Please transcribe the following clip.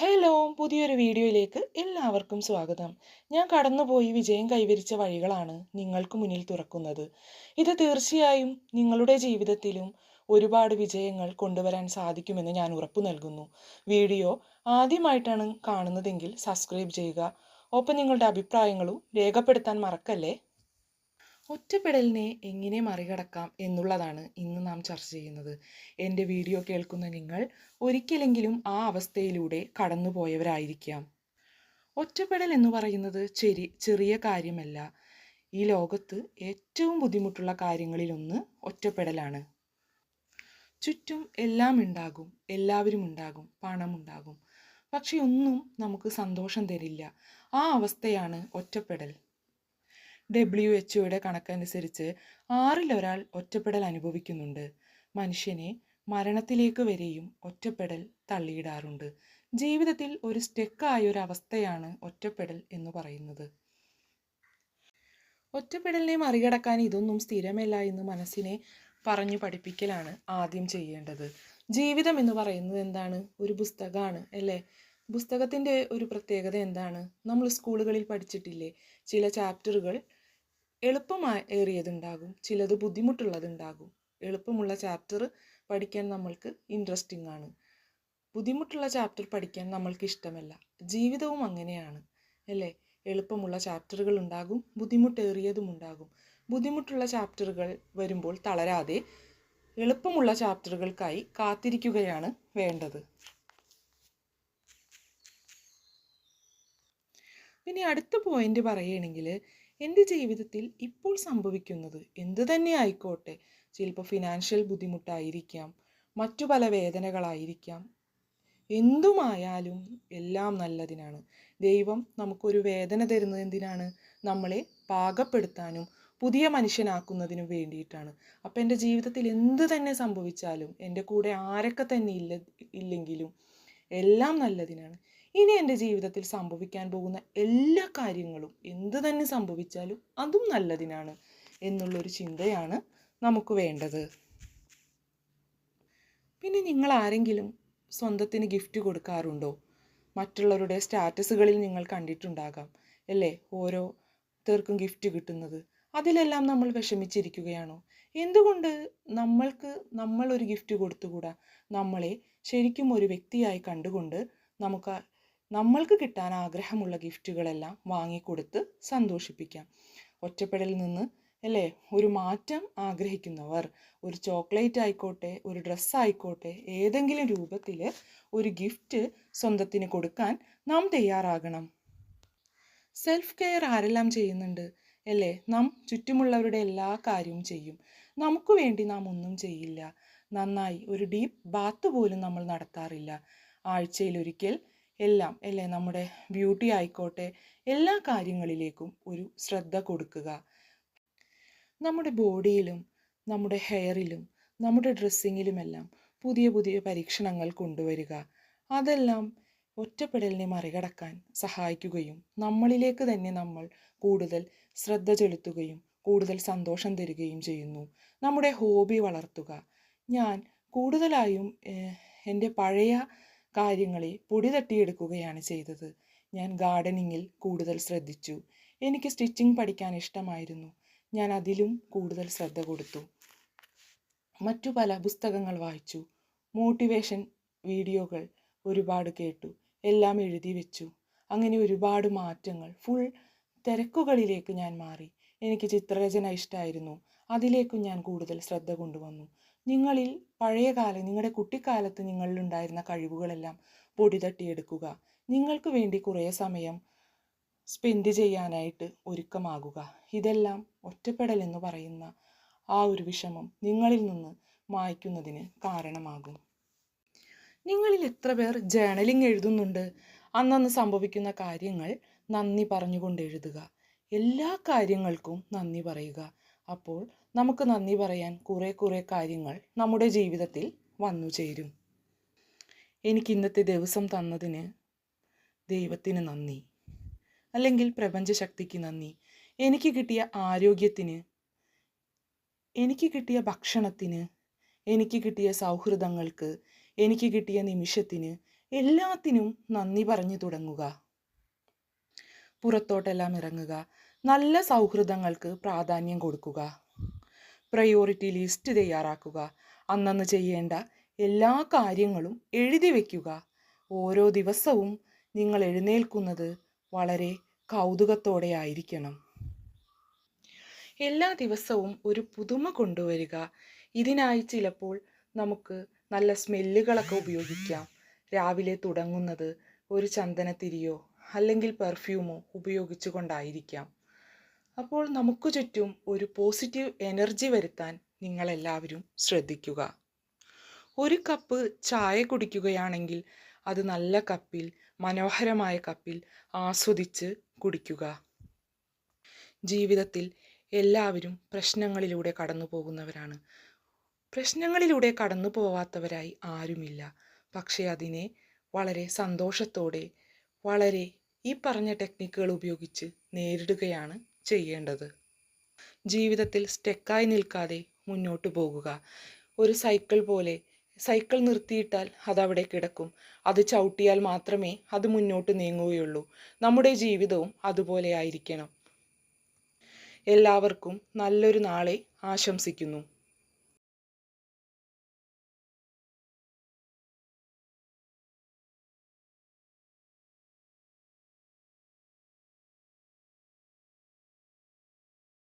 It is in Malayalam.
ഹലോ പുതിയൊരു വീഡിയോയിലേക്ക് എല്ലാവർക്കും സ്വാഗതം. ഞാൻ കടന്നുപോയി വിജയം കൈവരിച്ച വഴികളാണ് നിങ്ങൾക്ക് മുന്നിൽ തുറക്കുന്നത്. ഇത് തീർച്ചയായും നിങ്ങളുടെ ജീവിതത്തിലും ഒരുപാട് വിജയങ്ങൾ കൊണ്ടുവരാൻ സാധിക്കുമെന്ന് ഞാൻ ഉറപ്പു നൽകുന്നു. വീഡിയോ ആദ്യമായിട്ടാണ് കാണുന്നതെങ്കിൽ സബ്സ്ക്രൈബ് ചെയ്യുക. ഒപ്പം നിങ്ങളുടെ അഭിപ്രായങ്ങളും രേഖപ്പെടുത്താൻ മറക്കല്ലേ? ഒറ്റപ്പെടലിനെ എങ്ങനെ മറികടക്കാം എന്നുള്ളതാണ് ഇന്ന് നാം ചർച്ച ചെയ്യുന്നത്. എന്റെ വീഡിയോ കേൾക്കുന്ന നിങ്ങൾ ഒരിക്കലെങ്കിലും ആ അവസ്ഥയിലൂടെ കടന്നുപോയവരായിരിക്കാം. ഒറ്റപ്പെടൽ എന്ന് പറയുന്നത് ചെറി ചെറിയ കാര്യമല്ല. ഈ ലോകത്ത് ഏറ്റവും ബുദ്ധിമുട്ടുള്ള കാര്യങ്ങളിലൊന്ന് ഒറ്റപ്പെടലാണ്. ചുറ്റും എല്ലാം ഉണ്ടാകും എല്ലാവരും ഉണ്ടാകും പണമുണ്ടാകും പക്ഷെ ഒന്നും നമുക്ക് സന്തോഷം തരില്ല. ആ അവസ്ഥയാണ് ഒറ്റപ്പെടൽ. ഡബ്ല്യു എച്ച് ഒയുടെ കണക്കനുസരിച്ച് ആറിലൊരാൾ ഒറ്റപ്പെടൽ അനുഭവിക്കുന്നുണ്ട്. മനുഷ്യനെ മരണത്തിലേക്ക് വരെയും ഒറ്റപ്പെടൽ തള്ളിയിടാറുണ്ട്. ജീവിതത്തിൽ ഒരു സ്റ്റെക്കായ ഒരു അവസ്ഥയാണ് ഒറ്റപ്പെടൽ എന്ന് പറയുന്നത്. ഒറ്റപ്പെടലിനെ മറികടക്കാൻ ഇതൊന്നും സ്ഥിരമല്ല എന്ന് മനസ്സിനെ പറഞ്ഞു പഠിപ്പിക്കലാണ് ആദ്യം ചെയ്യേണ്ടത്. ജീവിതം എന്ന് പറയുന്നത് എന്താണ്? ഒരു പുസ്തകമാണ് അല്ലേ? പുസ്തകത്തിന്റെ ഒരു പ്രത്യേകത എന്താണ്? നമ്മൾ സ്കൂളുകളിൽ പഠിച്ചിട്ടില്ലേ? ചില ചാപ്റ്ററുകൾ എളുപ്പമേറിയതുണ്ടാകും ചിലത് ബുദ്ധിമുട്ടുള്ളതുണ്ടാകും. എളുപ്പമുള്ള ചാപ്റ്റർ പഠിക്കാൻ നമ്മൾക്ക് ഇൻട്രസ്റ്റിംഗ് ആണ്. ബുദ്ധിമുട്ടുള്ള ചാപ്റ്റർ പഠിക്കാൻ നമ്മൾക്ക് ഇഷ്ടമല്ല. ജീവിതവും അങ്ങനെയാണ്. അല്ലേ? എളുപ്പമുള്ള ചാപ്റ്ററുകൾ ഉണ്ടാകും ബുദ്ധിമുട്ടേറിയതും ഉണ്ടാകും. ബുദ്ധിമുട്ടുള്ള ചാപ്റ്ററുകൾ വരുമ്പോൾ തളരാതെ എളുപ്പമുള്ള ചാപ്റ്ററുകൾക്കായി കാത്തിരിക്കുകയാണ് വേണ്ടത്. പിന്നെ അടുത്ത പോയിന്റ് പറയുകയാണെങ്കിൽ എന്റെ ജീവിതത്തിൽ ഇപ്പോൾ സംഭവിക്കുന്നത് എന്തു തന്നെ ആയിക്കോട്ടെ. ചിലപ്പോൾ ഫിനാൻഷ്യൽ ബുദ്ധിമുട്ടായിരിക്കാം. മറ്റു പല വേദനകളായിരിക്കാം. എന്തുമായാലും എല്ലാം നല്ലതിനാണ്. ദൈവം നമുക്കൊരു വേദന തരുന്നത് എന്തിനാണ്? നമ്മളെ പാകപ്പെടുത്താനും പുതിയ മനുഷ്യനാക്കുന്നതിനും വേണ്ടിയിട്ടാണ്. അപ്പം എന്റെ ജീവിതത്തിൽ എന്ത് തന്നെ സംഭവിച്ചാലും എന്റെ കൂടെ ആരൊക്കെ തന്നെ ഇല്ല ഇല്ലെങ്കിലും എല്ലാം നല്ലതിനാണ്. ഇനി എന്റെ ജീവിതത്തിൽ സംഭവിക്കാൻ പോകുന്ന എല്ലാ കാര്യങ്ങളും എന്ത് തന്നെ സംഭവിച്ചാലും അതും നല്ലതിനാണ് എന്നുള്ളൊരു ചിന്തയാണ് നമുക്ക് വേണ്ടത്. പിന്നെ നിങ്ങൾ ആരെങ്കിലും സ്വന്തത്തിന് ഗിഫ്റ്റ് കൊടുക്കാറുണ്ടോ? മറ്റുള്ളവരുടെ സ്റ്റാറ്റസുകളിൽ നിങ്ങൾ കണ്ടിട്ടുണ്ടാകാം അല്ലേ? ഓരോ തീർക്കും ഗിഫ്റ്റ് കിട്ടുന്നത്. അതിലെല്ലാം നമ്മൾ വിഷമിച്ചിരിക്കുകയാണോ? എന്തുകൊണ്ട് നമ്മൾക്ക് നമ്മൾ ഒരു ഗിഫ്റ്റ് കൊടുത്തുകൂടാ? നമ്മളെ ശരിക്കും ഒരു വ്യക്തിയായി കണ്ടുകൊണ്ട് നമുക്ക് നമ്മൾക്ക് കിട്ടാൻ ആഗ്രഹമുള്ള ഗിഫ്റ്റുകളെല്ലാം വാങ്ങിക്കൊടുത്ത് സന്തോഷിപ്പിക്കാം. ഒറ്റപ്പെടലിൽ നിന്ന് അല്ലേ? ഒരു മാറ്റം ആഗ്രഹിക്കുന്നവർ ഒരു ചോക്ലേറ്റ് ആയിക്കോട്ടെ ഒരു ഡ്രസ്സ് ആയിക്കോട്ടെ ഏതെങ്കിലും രൂപത്തിൽ ഒരു ഗിഫ്റ്റ് സ്വന്തത്തിന് കൊടുക്കാൻ നാം തയ്യാറാകണം. സെൽഫ് കെയർ ആരെല്ലാം ചെയ്യുന്നുണ്ട് അല്ലേ? നാം ചുറ്റുമുള്ളവരുടെ എല്ലാ കാര്യവും ചെയ്യും. നമുക്ക് വേണ്ടി നാം ഒന്നും ചെയ്യില്ല. നന്നായി ഒരു ഡീപ്പ് ബാത്ത് പോലും നമ്മൾ നടത്താറില്ല. ആഴ്ചയിലൊരിക്കൽ എല്ലാം അല്ലേ നമ്മുടെ ബ്യൂട്ടി ആയിക്കോട്ടെ എല്ലാ കാര്യങ്ങളിലേക്കും ഒരു ശ്രദ്ധ കൊടുക്കുക. നമ്മുടെ ബോഡിയിലും നമ്മുടെ ഹെയറിലും നമ്മുടെ ഡ്രസ്സിങ്ങിലുമെല്ലാം പുതിയ പുതിയ പരീക്ഷണങ്ങൾ കൊണ്ടുവരിക. അതെല്ലാം ഒറ്റപ്പെടലിനെ മറികടക്കാൻ സഹായിക്കുകയും നമ്മളിലേക്ക് തന്നെ നമ്മൾ കൂടുതൽ ശ്രദ്ധ ചെലുത്തുകയും കൂടുതൽ സന്തോഷം തരികയും ചെയ്യുന്നു. നമ്മുടെ ഹോബി വളർത്തുക. ഞാൻ കൂടുതലായും എന്റെ പഴയ കാര്യങ്ങളെ പൊടി തട്ടിയെടുക്കുകയാണ് ചെയ്തത്. ഞാൻ ഗാർഡനിങ്ങിൽ കൂടുതൽ ശ്രദ്ധിച്ചു. എനിക്ക് സ്റ്റിച്ചിങ് പഠിക്കാൻ ഇഷ്ടമായിരുന്നു. ഞാൻ അതിലും കൂടുതൽ ശ്രദ്ധ കൊടുത്തു. മറ്റു പല പുസ്തകങ്ങൾ വായിച്ചു. മോട്ടിവേഷൻ വീഡിയോകൾ ഒരുപാട് കേട്ടു. എല്ലാം എഴുതി വെച്ചു. അങ്ങനെ ഒരുപാട് മാറ്റങ്ങൾ ഫുൾ തിരക്കുകളിലേക്ക് ഞാൻ മാറി. എനിക്ക് ചിത്രരചന ഇഷ്ടമായിരുന്നു അതിലേക്കും ഞാൻ കൂടുതൽ ശ്രദ്ധ കൊണ്ടുവന്നു. നിങ്ങളിൽ പഴയ കാലം നിങ്ങളുടെ കുട്ടിക്കാലത്ത് നിങ്ങളിലുണ്ടായിരുന്ന കഴിവുകളെല്ലാം പൊടി തട്ടിയെടുക്കുക നിങ്ങൾക്ക് വേണ്ടി കുറേ സമയം സ്പെൻഡ് ചെയ്യാനായിട്ട് ഒരുക്കമാകുക. ഇതെല്ലാം ഒറ്റപ്പെടൽ എന്ന് പറയുന്ന ആ ഒരു വിഷമം നിങ്ങളിൽ നിന്ന് മായ്ക്കുന്നതിന് കാരണമാകും. നിങ്ങളിൽ എത്ര പേർ ജേണലിംഗ് എഴുതുന്നുണ്ട്? അന്നന്ന് സംഭവിക്കുന്ന കാര്യങ്ങൾ നന്ദി പറഞ്ഞുകൊണ്ട് എഴുതുക. എല്ലാ കാര്യങ്ങൾക്കും നന്ദി പറയുക. അപ്പോൾ നമുക്ക് നന്ദി പറയാൻ കുറെ കുറെ കാര്യങ്ങൾ നമ്മുടെ ജീവിതത്തിൽ വന്നു ചേരും. എനിക്ക് ഇന്നത്തെ ദിവസം തന്നതിന് ദൈവത്തിന് നന്ദി. അല്ലെങ്കിൽ പ്രപഞ്ചശക്തിക്ക് നന്ദി. എനിക്ക് കിട്ടിയ ആരോഗ്യത്തിന് എനിക്ക് കിട്ടിയ ഭക്ഷണത്തിന് എനിക്ക് കിട്ടിയ സൗഹൃദങ്ങൾക്ക് എനിക്ക് കിട്ടിയ നിമിഷത്തിന് എല്ലാത്തിനും നന്ദി പറഞ്ഞു തുടങ്ങുക. പുറത്തോട്ടെല്ലാം ഇറങ്ങുക. നല്ല സൗഹൃദങ്ങൾക്ക് പ്രാധാന്യം കൊടുക്കുക. പ്രയോറിറ്റി ലിസ്റ്റ് തയ്യാറാക്കുക. അന്നന്ന് ചെയ്യേണ്ട എല്ലാ കാര്യങ്ങളും എഴുതി വയ്ക്കുക ഓരോ ദിവസവും നിങ്ങൾ എഴുന്നേൽക്കുന്നത് വളരെ കൗതുകത്തോടെ ആയിരിക്കണം. എല്ലാ ദിവസവും ഒരു പുതുമ കൊണ്ടുവരിക. ഇതിനായി ചിലപ്പോൾ നമുക്ക് നല്ല സ്മെല്ലുകളൊക്കെ ഉപയോഗിക്കാം. രാവിലെ തുടങ്ങുന്നത് ഒരു ചന്ദനത്തിരിയോ അല്ലെങ്കിൽ പെർഫ്യൂമോ ഉപയോഗിച്ചുകൊണ്ടായിരിക്കാം. അപ്പോൾ നമുക്ക് ചുറ്റും ഒരു പോസിറ്റീവ് എനർജി വരുത്താൻ നിങ്ങളെല്ലാവരും ശ്രദ്ധിക്കുക. ഒരു കപ്പ് ചായ കുടിക്കുകയാണെങ്കിൽ അത് നല്ല കപ്പിൽ മനോഹരമായ കപ്പിൽ ആസ്വദിച്ച് കുടിക്കുക. ജീവിതത്തിൽ എല്ലാവരും പ്രശ്നങ്ങളിലൂടെ കടന്നു പോകുന്നവരാണ്. പ്രശ്നങ്ങളിലൂടെ കടന്നു പോവാത്തവരായി ആരുമില്ല. പക്ഷേ അതിനെ വളരെ സന്തോഷത്തോടെ വളരെ ഈ പറഞ്ഞ ടെക്നിക്കുകൾ ഉപയോഗിച്ച് നേരിടുകയാണ് ചെയ്യേണ്ടത്. ജീവിതത്തിൽ സ്റ്റെക്കായി നിൽക്കാതെ മുന്നോട്ട് പോകുക. ഒരു സൈക്കിൾ പോലെ സൈക്കിൾ നിർത്തിയിട്ടാൽ അതവിടെ കിടക്കും. അത് ചവിട്ടിയാൽ മാത്രമേ അത് മുന്നോട്ട് നീങ്ങുകയുള്ളൂ. നമ്മുടെ ജീവിതവും അതുപോലെ ആയിരിക്കണം. എല്ലാവർക്കും നല്ലൊരു നാളെ ആശംസിക്കുന്നു.